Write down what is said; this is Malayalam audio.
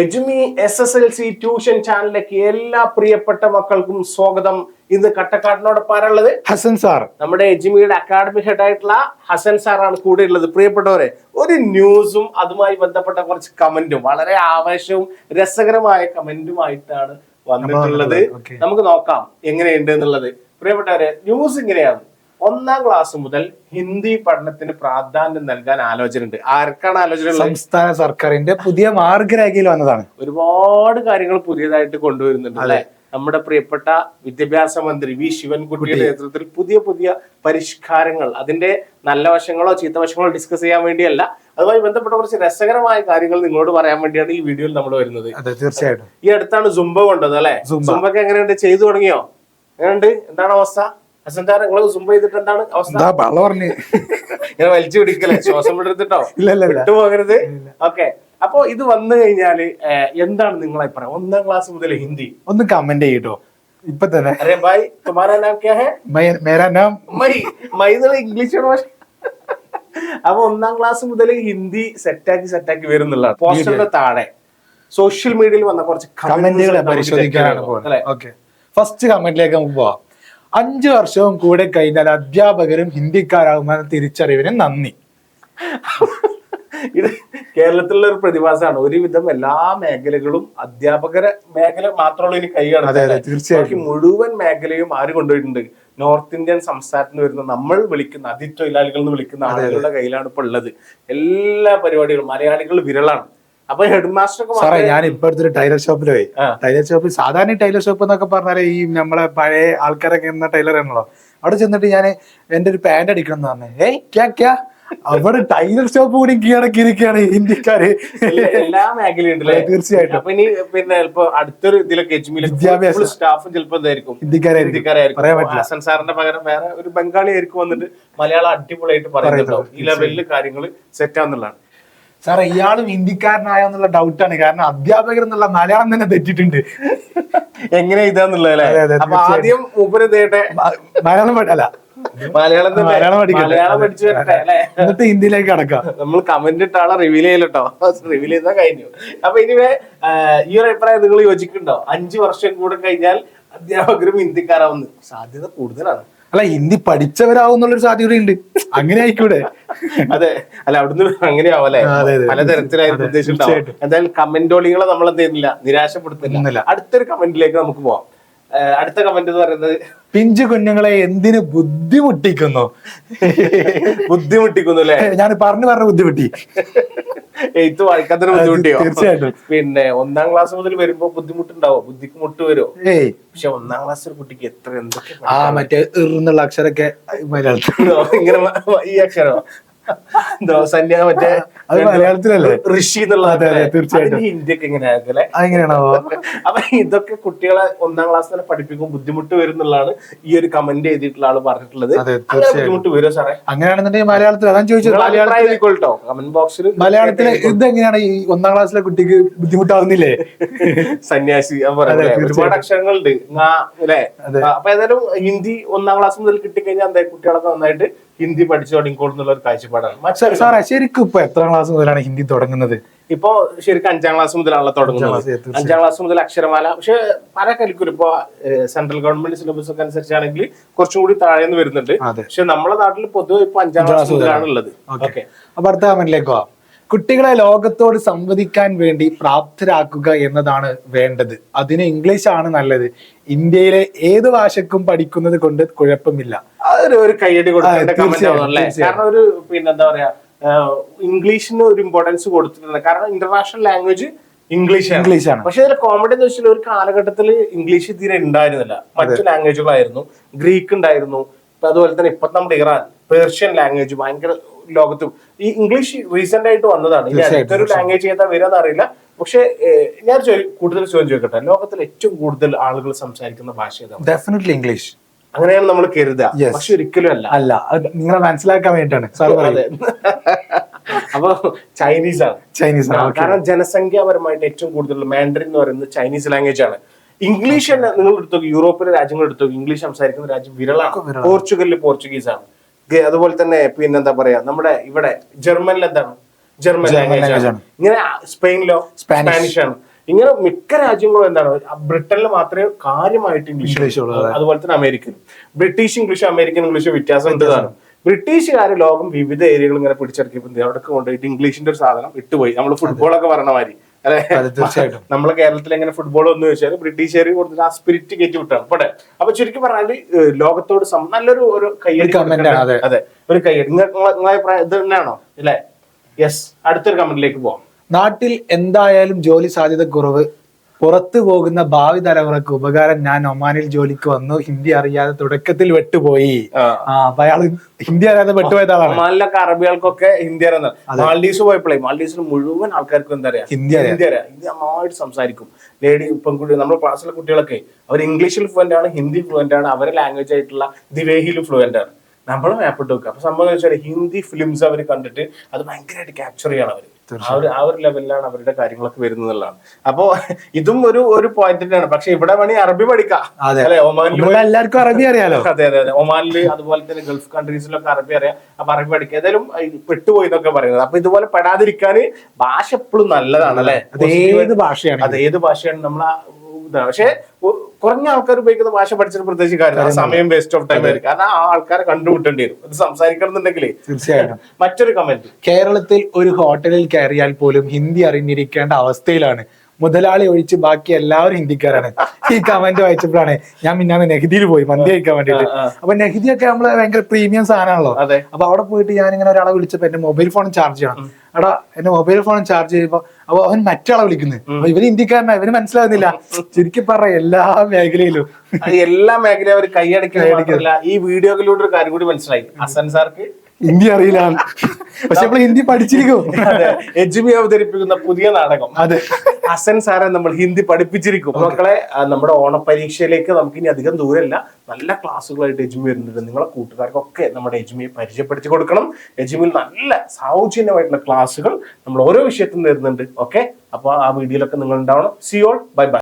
എജുമി S S L C tuition ചാനലിലേക്ക് എല്ലാ പ്രിയപ്പെട്ട മക്കൾക്കും സ്വാഗതം. ഇന്ന് കട്ടക്കാട്ടിനോടൊപ്പം ആരുള്ളത് ഹസൻ സാർ. നമ്മുടെ എജ്മിയുടെ അക്കാഡമിക് ഹെഡ് ആയിട്ടുള്ള ഹസൻ സാറാണ് കൂടെ ഉള്ളത്. പ്രിയപ്പെട്ടവരെ ഒരു ന്യൂസും അതുമായി ബന്ധപ്പെട്ട കുറച്ച് കമന്റും വളരെ ആവേശവും രസകരമായ കമന്റും ആയിട്ടാണ് വന്നിട്ടുള്ളത്. നമുക്ക് നോക്കാം എങ്ങനെയുണ്ട് എന്നുള്ളത്. പ്രിയപ്പെട്ടവരെ ന്യൂസ് ഇങ്ങനെയാണ്. ഒന്നാം ക്ലാസ് മുതൽ ഹിന്ദി പഠനത്തിന് പ്രാധാന്യം നൽകാൻ ആലോചന ഉണ്ട് ആർക്കാണ് ആലോചന സംസ്ഥാന സർക്കാരിന്റെ പുതിയ മാർഗരേഖയിൽ വന്നതാണ്. ഒരുപാട് കാര്യങ്ങൾ പുതിയതായിട്ട് കൊണ്ടുവരുന്നുണ്ട് അല്ലെ? നമ്മുടെ പ്രിയപ്പെട്ട വിദ്യാഭ്യാസ മന്ത്രി വി. ശിവൻകുട്ടിയുടെ നേതൃത്വത്തിൽ പുതിയ പുതിയ പരിഷ്കാരങ്ങൾ അതിന്റെ നല്ല വശങ്ങളോ ചീത്ത വശങ്ങളോ ഡിസ്കസ് ചെയ്യാൻ വേണ്ടിയല്ല. അതുമായി ബന്ധപ്പെട്ട കുറച്ച് രസകരമായ കാര്യങ്ങൾ നിങ്ങളോട് പറയാൻ വേണ്ടിയാണ് ഈ വീഡിയോയിൽ നമ്മൾ വരുന്നത്. തീർച്ചയായിട്ടും. ഈ അടുത്താണ് സുംബ കൊണ്ടത് അല്ലെ? സുംബൊക്കെ എങ്ങനെയുണ്ട്? ചെയ്തു തുടങ്ങിയോ? എങ്ങനെയുണ്ട്? എന്താണ് അവസ്ഥ? വലിച്ചു പിടിക്കലേ ശ്വാസം വിടരുത്തിട്ടോ വിട്ടുപോകരുത് ഓക്കെ. അപ്പൊ ഇത് വന്നു കഴിഞ്ഞാൽ എന്താണ് നിങ്ങളെ പറയാം ഒന്നാം ക്ലാസ് മുതൽ ഹിന്ദി. ഒന്ന് കമന്റ് ചെയ്യട്ടോ. ഇപ്പൊ തന്നെ. അരെ ഭായ് തുമാരാ നാം ക്യാ ഹെ? മൈ- മേരാ നാം. മൈ മൈ എന്നുള്ള ഇംഗ്ലീഷാണ് പക്ഷെ. അപ്പൊ ഒന്നാം ക്ലാസ് മുതൽ ഹിന്ദി സെറ്റാക്കി സെറ്റാക്കി വരുന്നുള്ള പോസ്റ്ററിന്റെ താഴെ. സോഷ്യൽ മീഡിയയിൽ വന്ന കുറച്ച് കമന്റുകളെ പരിശോധിക്കാനാണ് അല്ലേ? ഫസ്റ്റ് കമന്റിലേക്ക് നമുക്ക് പോവാം. അഞ്ചു വർഷവും കൂടെ കഴിഞ്ഞാൽ അധ്യാപകരും ഹിന്ദിക്കാരാകുമെന്ന തിരിച്ചറിവിന് നന്ദി. ഇത് കേരളത്തിലുള്ള ഒരു പ്രതിഭാസമാണ്. ഒരുവിധം എല്ലാ മേഖലകളും അധ്യാപകരെ മേഖല മാത്രമുള്ള ഇനി കൈയാണ്. തീർച്ചയായിട്ടും. മുഴുവൻ മേഖലയും ആര് കൊണ്ടുപോയിട്ടുണ്ട്? നോർത്ത് ഇന്ത്യൻ സംസ്ഥാനത്ത് വരുന്ന നമ്മൾ വിളിക്കുന്ന അതിഥി തൊഴിലാളികൾ എന്ന് വിളിക്കുന്ന ആളുകളുടെ കയ്യിലാണ് ഇപ്പൊ ഉള്ളത്. എല്ലാ പരിപാടികളും മലയാളികൾ വിരളാണ്. അപ്പൊ ഹെഡ് മാസ്റ്റർ സാറേ ഞാൻ ഇപ്പൊ അടുത്തൊരു ടൈലർ ഷോപ്പിൽ പോയി. ടൈലർ ഷോപ്പിൽ സാധാരണ ടൈലർ ഷോപ്പ് എന്നൊക്കെ പറഞ്ഞാൽ ഈ നമ്മളെ പഴയ ആൾക്കാരൊക്കെ എന്ന ടൈലർ ആണല്ലോ. അവിടെ ചെന്നിട്ട് ഞാൻ എന്റെ ഒരു പാന്റ് അടിക്കണം എന്ന് പറഞ്ഞു. ഏയ് ക്യാ ക്യാ. അവിടെ ടൈലർ ഷോപ്പ് കൂടി കീഴടക്കിയിരിക്കുകയാണ് ഇന്ത്യക്കാര്. എല്ലാ- മേഖലയുണ്ടല്ലേ മേഖലയും തീർച്ചയായിട്ടും. അപ്പൊ ഇനി പിന്നെ ഇപ്പൊ അടുത്തൊരു ഇതിലൊക്കെ വിദ്യാഭ്യാസം. സ്റ്റാഫും ചിലപ്പോ എന്തായിരിക്കും? ഇന്ത്യക്കാരായിരിക്കും. ഹസൻ സാറിന്റെ പകരം വേറെ ഒരു ബംഗാളി ആയിരിക്കും വന്നിട്ട് മലയാളം അടിപൊളിയായിട്ട് പറയുന്നുണ്ടാവും. ഈ ലെവലിൽ കാര്യങ്ങൾ സെറ്റ് ആവുന്നുള്ളതാണ്. സാറേ ഇയാളും ഹിന്ദിക്കാരനായോ എന്നുള്ള ആണ്. കാരണം അധ്യാപകർ എന്നുള്ള മലയാളം തന്നെ തെറ്റിട്ടുണ്ട്. എങ്ങനെ ഇതാന്നുള്ളതല്ലേ? അപ്പൊ ആദ്യം മലയാളം മലയാളം മലയാളം പഠിച്ചു വരട്ടെ എന്നിട്ട് ഹിന്ദിയിലേക്ക് അടക്കാം നമ്മൾ കമന്റ് ഇട്ട ആളെ റിവീൽ ചെയ്യലട്ടോ. റിവീൽ ചെയ്താൽ കഴിഞ്ഞു. അപ്പൊ ഇനി ഈ ഒരു അഭിപ്രായം നിങ്ങൾ യോജിക്കുന്നുണ്ടോ? അഞ്ചു വർഷം കൂടെ കഴിഞ്ഞാൽ അധ്യാപകരും ഹിന്ദിക്കാരാവുന്നു സാധ്യത കൂടുതലാണ്. അല്ല ഹിന്ദി പഠിച്ചവരാവും എന്നുള്ളൊരു സാധ്യതയുണ്ട് അങ്ങനെ ആയിക്കൂടെ? അതെ. അല്ല അവിടുന്ന് അങ്ങനെയാവല്ലേ. പലതരത്തിലായിരുന്നു ഉദ്ദേശിച്ചിട്ടുണ്ടാവും. എന്തായാലും കമന്റോളികളെ നമ്മൾ എന്ത് ചെയ്യുന്നില്ല? നിരാശപ്പെടുത്തുന്നില്ല. അടുത്തൊരു കമന്റിലേക്ക് നമുക്ക് പോവാം. അടുത്ത കമന്റ് എന്ന് പറയുന്നത് പിഞ്ചു കുഞ്ഞുങ്ങളെ എന്തിനു ബുദ്ധിമുട്ടിക്കുന്നു? ബുദ്ധിമുട്ടിക്കുന്നു അല്ലെ? ഞാൻ പറഞ്ഞു പറഞ്ഞ ബുദ്ധിമുട്ടി. എഴുത്ത് വായിക്കാത്തൊരു ബുദ്ധിമുട്ടിയോ? തീർച്ചയായിട്ടും. പിന്നെ ഒന്നാം ക്ലാസ് മുതൽ വരുമ്പോ ബുദ്ധിമുട്ടുണ്ടാവോ? ബുദ്ധിക്ക് മുട്ട് വരുമോ ഏയ്. പക്ഷെ ഒന്നാം ക്ലാസ് ഒരു കുട്ടിക്ക് എത്ര എന്തൊക്കെ ആ മറ്റേ എന്നുള്ള അക്ഷരൊക്കെ മലയാളത്തിൽ ഇങ്ങനെ ഈ അക്ഷരോ മറ്റേ അത് മലയാളത്തിലല്ലേ? ഋഷി എന്നുള്ള തീർച്ചയായിട്ടും. അപ്പൊ ഇതൊക്കെ കുട്ടികളെ ഒന്നാം ക്ലാസ് തന്നെ പഠിപ്പിക്കും ബുദ്ധിമുട്ട് വരുന്നുള്ളതാണ് ഈ ഒരു കമന്റ് ചെയ്തിട്ടുള്ള ആൾ പറഞ്ഞിട്ടുള്ളത്. ബുദ്ധിമുട്ട് വരുമോ സാറേ? അങ്ങനെയാണെന്നുണ്ടെങ്കിൽ മലയാളത്തിൽ അതാണ് ചോദിച്ചത്. മലയാളത്തിലെ കേട്ടോ കമന്റ് ബോക്സിൽ മലയാളത്തിൽ ഇതെങ്ങനെയാണ് ഈ ഒന്നാം ക്ലാസ്സിലെ കുട്ടിക്ക് ബുദ്ധിമുട്ടാവുന്നില്ലേ? സന്യാസി? ഒരുപാട്. അക്ഷരങ്ങളുണ്ട്. അപ്പൊ ഏതായാലും ഹിന്ദി ഒന്നാം ക്ലാസ് മുതൽ കിട്ടിക്കഴിഞ്ഞാൽ എന്താ കുട്ടികളൊക്കെ നന്നായിട്ട് ഹിന്ദി പഠിച്ചു തുടങ്ങിക്കോളുന്നുള്ള ഒരു കാഴ്ചപ്പാടാണ്. സാറേ ശരിക്കും ഇപ്പൊ എത്രാം ക്ലാസ് മുതലാണ് ഹിന്ദി തുടങ്ങുന്നത്? ഇപ്പൊ ശരിക്കും അഞ്ചാം ക്ലാസ് മുതലാണല്ലോ തുടങ്ങുന്നത്. അഞ്ചാം ക്ലാസ് മുതൽ അക്ഷരമാല പക്ഷെ പല കരിക്കുലം ഇപ്പൊ സെൻട്രൽ ഗവൺമെന്റ് സിലബസ് ഒക്കെ അനുസരിച്ചാണെങ്കിൽ കുറച്ചും കൂടി താഴേന്ന് വരുന്നുണ്ട്. പക്ഷെ നമ്മുടെ നാട്ടിൽ പൊതുവെ ഇപ്പൊ അഞ്ചാം ക്ലാസ് മുതലാണ്. ഉള്ളത് ഓക്കെ. അപ്പൊ അടുത്ത കമന്റിലേക്ക് കുട്ടികളെ ലോകത്തോട് സംവദിക്കാൻ വേണ്ടി പ്രാപ്തരാക്കുക എന്നതാണ് വേണ്ടത്. അതിന് ഇംഗ്ലീഷ് ആണ് നല്ലത്. ഇന്ത്യയിലെ ഏത് ഭാഷക്കും പഠിക്കുന്നത് കൊണ്ട് കുഴപ്പമില്ല. അതൊരു ഒരു കൈയടി കൊടുക്കേണ്ട കമന്റ് ആണല്ലേ കാരണം ഒരു പിന്നെ എന്താ പറയാ ഇംഗ്ലീഷിന് ഒരു ഇമ്പോർട്ടൻസ് കൊടുത്തിട്ടുണ്ട്. കാരണം ഇന്റർനാഷണൽ ലാംഗ്വേജ് ഇംഗ്ലീഷ് ഇംഗ്ലീഷ് ആണ്. പക്ഷെ ഇതിൽ കോമഡി എന്ന് വെച്ചാൽ ഒരു കാലഘട്ടത്തിൽ ഇംഗ്ലീഷ് തീരെ ഉണ്ടായിരുന്നില്ല. മറ്റു ലാംഗ്വേജുകളായിരുന്നു ഗ്രീക്ക് ഉണ്ടായിരുന്നു. അതുപോലെ തന്നെ ഇപ്പൊ നമ്മുടെ ഇറാൻ പേർഷ്യൻ ലാംഗ്വേജ് ഭയങ്കര ലോകത്തും. ഈ ഇംഗ്ലീഷ് റീസെന്റ് ആയിട്ട് വന്നതാണ്. ഇനി അടുത്തൊരു ലാംഗ്വേജ് ഏതാ വരാന്ന് അറിയില്ല. പക്ഷെ ഞാൻ കൂടുതൽ ചോദ്യം ചോദിക്കട്ടെ. ലോകത്തിൽ ഏറ്റവും കൂടുതൽ ആളുകൾ സംസാരിക്കുന്ന ഭാഷ ഏതാണ് ഡെഫിനറ്റ്ലി ഇംഗ്ലീഷ് അങ്ങനെയാണ് നമ്മൾ കരുതുക പക്ഷെ ഒരിക്കലും അല്ല. അല്ല. നിങ്ങളെ മനസ്സിലാക്കാൻ വേണ്ടിയിട്ടാണ്. സാർ അപ്പൊ ചൈനീസ് ആണ്. ചൈനീസ് ആണ്. കാരണം ജനസംഖ്യാപരമായിട്ട് ഏറ്റവും കൂടുതൽ മാൻഡറിൻ എന്ന് പറയുന്നത് ചൈനീസ് ലാംഗ്വേജ് ആണ്. ഇംഗ്ലീഷ് തന്നെ നിങ്ങൾ എടുത്തോക്കി യൂറോപ്പിലെ രാജ്യങ്ങൾ എടുത്തോക്കി ഇംഗ്ലീഷ് സംസാരിക്കുന്ന രാജ്യം വിരളാണ്. പോർച്ചുഗലിൽ പോർച്ചുഗീസ് ആണ് അതുപോലെ തന്നെ പിന്നെന്താ പറയാ നമ്മുടെ ഇവിടെ ജർമ്മനിൽ എന്താണ് ജർമ്മൻ ലാംഗ്വേജ് ആണ്. ഇങ്ങനെ സ്പെയിനിലോ സ്പാനിഷ് ആണ്. ഇങ്ങനെ മിക്ക രാജ്യങ്ങളും എന്താണ് ബ്രിട്ടനിൽ മാത്രമേ കാര്യമായിട്ട് ഇംഗ്ലീഷ് അതുപോലെ തന്നെ American. British English American English വ്യത്യാസം ഉണ്ട് താനും ബ്രിട്ടീഷുകാർ ലോകം വിവിധ ഏരിയകൾ ഇങ്ങനെ പിടിച്ചെടുക്കിയപ്പോൾ അവിടെ കൊണ്ടുപോയിട്ട് ഇംഗ്ലീഷിന്റെ ഒരു സാധനം ഇട്ടുപോയി. നമ്മൾ ഫുട്ബോളൊക്കെ പറഞ്ഞ മാതിരി. അല്ലെ? തീർച്ചയായിട്ടും. നമ്മളെ കേരളത്തിൽ എങ്ങനെ ഫുട്ബോൾ എന്ന് വെച്ചാൽ ബ്രിട്ടീഷുകാർ കൊടുത്തിട്ട് ആ സ്പിരിറ്റ് കയറ്റി വിട്ടാണ്. പോട്ടെ അപ്പൊ ചുരുക്കി പറഞ്ഞാൽ ലോകത്തോട് നല്ലൊരു ഒരു ആണ്, അതെ. ഒരു കയ്യടി. നിങ്ങ- നിങ്ങളെ നിങ്ങളെ ഇത് തന്നെയാണോ അല്ലേ? യെസ് അടുത്തൊരു കമന്റിലേക്ക് പോവാം. നാട്ടിൽ എന്തായാലും ജോലി സാധ്യത കുറവ്. പുറത്തു പോകുന്ന ഭാവി തലമുറയ്ക്ക് ഉപകാരം ഞാൻ ഒമാനിൽ ജോലിക്ക് വന്നു. ഹിന്ദി അറിയാതെ തുടക്കത്തിൽ വെട്ടുപോയി. ആ. അപ്പൊ അയാൾ ഹിന്ദി അറിയാതെ വെട്ടുപോയത് ആളാണ്. ഒമാനിലൊക്കെ അറബികൾക്കൊക്കെ ഹിന്ദി അറിയാം മാൽഡീവ്സ് പോയപ്പോഴേ മാൽഡീവ്സിൽ മുഴുവൻ ആൾക്കാർക്കും എന്താ പറയാ ഹിന്ദി അറിയാം. ഹിന്ദി അറിയാം. ഹിന്ദി നന്നായിട്ട് സംസാരിക്കും. ലേഡി പെൺകുട്ടി നമ്മുടെ ക്ലാസ്സിലെ കുട്ടികളൊക്കെ അവർ ഇംഗ്ലീഷിൽ ഫ്ലുവന്റ് ആണ് ഹിന്ദി ഫ്ലുവന്റ് ആണ് അവരെ ലാംഗ്വേജ് ആയിട്ടുള്ള ദിവേഹിയിൽ ഫ്ലുവന്റ് ആണ്. നമ്മൾ മാപ്പിട്ട് വെക്കുക. അപ്പൊ സംഭവം വെച്ചാൽ ഹിന്ദി ഫിലിംസ് അവർ കണ്ടിട്ട് അത് ഭയങ്കരമായിട്ട് ക്യാപ്ചർ ചെയ്യണം അവർ ആ ഒരു ആ ഒരു ലെവലിലാണ് അവരുടെ കാര്യങ്ങളൊക്കെ വരുന്നതെന്നുള്ളതാണ് അപ്പോ ഇതും ഒരു ഒരു പോയിന്റ് തന്നെയാണ്. പക്ഷെ ഇവിടെ വേണി അറബി പഠിക്കാം. അതെ. അല്ലെ? ഒമാനിൽ എല്ലാവർക്കും അറബി അറിയാലോ? അതെ അതെ അതെ. ഒമാനിൽ അതുപോലെ തന്നെ ഗൾഫ് കൺട്രീസിലൊക്കെ അറബി അറിയാം. അപ്പൊ അറബി പഠിക്കുക ഏതായാലും പെട്ടുപോയി എന്നൊക്കെ പറയുന്നത്. അപ്പൊ ഇതുപോലെ പെടാതിരിക്കാൻ ഭാഷ എപ്പോഴും നല്ലതാണ് അല്ലെ? അത് ഏത് ഭാഷയാണ് അത് ഏത് ഭാഷയാണ് നമ്മൾ പക്ഷെ കുറഞ്ഞ ആൾക്കാർ ഉപയോഗിക്കുന്ന ഭാഷ പഠിച്ചിട്ട് പ്രത്യേകിച്ച് കാര്യം സമയം വേസ്റ്റ് ഓഫ് ടൈം ആയിരിക്കും. കാരണം ആ ആൾക്കാരെ കണ്ടുമുട്ടേണ്ടി വരും. ഇത് സംസാരിക്കണം എന്നുണ്ടെങ്കിൽ തീർച്ചയായിട്ടും. മറ്റൊരു കമന്റ് കേരളത്തിൽ ഒരു ഹോട്ടലിൽ കയറിയാൽ പോലും ഹിന്ദി അറിഞ്ഞിരിക്കേണ്ട അവസ്ഥയിലാണ്. മുതലാളി ഒഴിച്ച് ബാക്കി എല്ലാവരും ഹിന്ദിക്കാരാണ്. ഈ കമന്റ് വായിച്ചപ്പോഴാണ് ഞാൻ മിന്നാന്ന് നെഹ്ദിയിൽ പോയി മന്തി കഴിക്കാൻ വേണ്ടിട്ട്. അപ്പൊ നെഹ്ദിയൊക്കെ നമ്മൾ ഭയങ്കര പ്രീമിയം സാധനമാണല്ലോ. അപ്പൊ അവിടെ പോയിട്ട് ഞാൻ ഇങ്ങനെ ഒരാളെ വിളിച്ചപ്പോ എന്റെ മൊബൈൽ ഫോൺ ചാർജ് ചെയ്യണം. എടാ എന്റെ മൊബൈൽ ഫോൺ ചാർജ് ചെയ്യുമ്പോ അപ്പൊ അവൻ മറ്റാളെ വിളിക്കുന്നത് അപ്പൊ ഇവർ ഇന്ത്യക്കാരനാ ഇവന് മനസ്സിലാവുന്നില്ല. ശരിക്കും പറ എല്ലാ മേഖലയിലും. എല്ലാ മേഖലയും അവർ കൈയടക്കി ഈ വീഡിയോയിലൂടെ ഒരു കാര്യം കൂടി മനസ്സിലായി. അസൻ സാർക്ക് ഹിന്ദി അറിയില്ല. പക്ഷെ നമ്മൾ ഹിന്ദി പഠിച്ചിരിക്കും. എച്ച് ബി അവതരിപ്പിക്കുന്ന പുതിയ നാടകം. അതെ. ഹസൻ സാറെ നമ്മൾ ഹിന്ദി പഠിപ്പിച്ചിരിക്കും. മക്കളെ നമ്മുടെ ഓണപരീക്ഷയിലേക്ക് നമുക്ക് ഇനി അധികം ദൂരമില്ല നല്ല ക്ലാസ്സുകളായിട്ട് എജ്മി വരുന്നുണ്ട്. നിങ്ങളെ കൂട്ടുകാർക്കൊക്കെ നമ്മുടെ എജ്മിയെ പരിചയപ്പെടുത്തി കൊടുക്കണം. എജ്മിയിൽ നല്ല സൗജന്യമായിട്ടുള്ള ക്ലാസ്സുകൾ നമ്മൾ ഓരോ വിഷയത്തിനും തരുന്നുണ്ട് ഓക്കെ? അപ്പൊ ആ വീഡിയോയിലൊക്കെ നിങ്ങൾ ഉണ്ടാവണം. C all bye bye